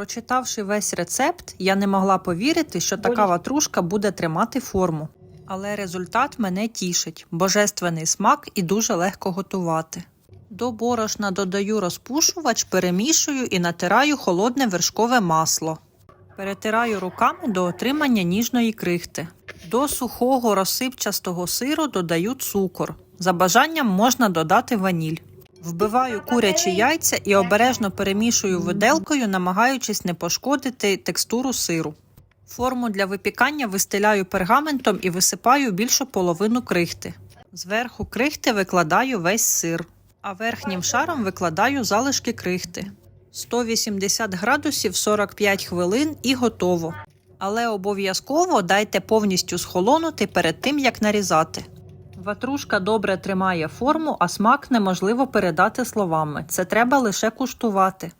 Прочитавши весь рецепт, я не могла повірити, що така ватрушка буде тримати форму. Але результат мене тішить божественний смак і дуже легко готувати. До борошна додаю розпушувач, перемішую і натираю холодне вершкове масло. Перетираю руками до отримання ніжної крихти. До сухого розсипчастого сиру додаю цукор. За бажанням можна додати ваніль. Вбиваю курячі яйця і обережно перемішую виделкою, намагаючись не пошкодити текстуру сиру. Форму для випікання вистеляю пергаментом і висипаю більшу половину крихти. Зверху крихти викладаю весь сир, а верхнім шаром викладаю залишки крихти. 180 градусів 45 хвилин і готово. Але обов'язково дайте повністю схолонути перед тим, як нарізати. Ватрушка добре тримає форму, а смак неможливо передати словами. Це треба лише куштувати.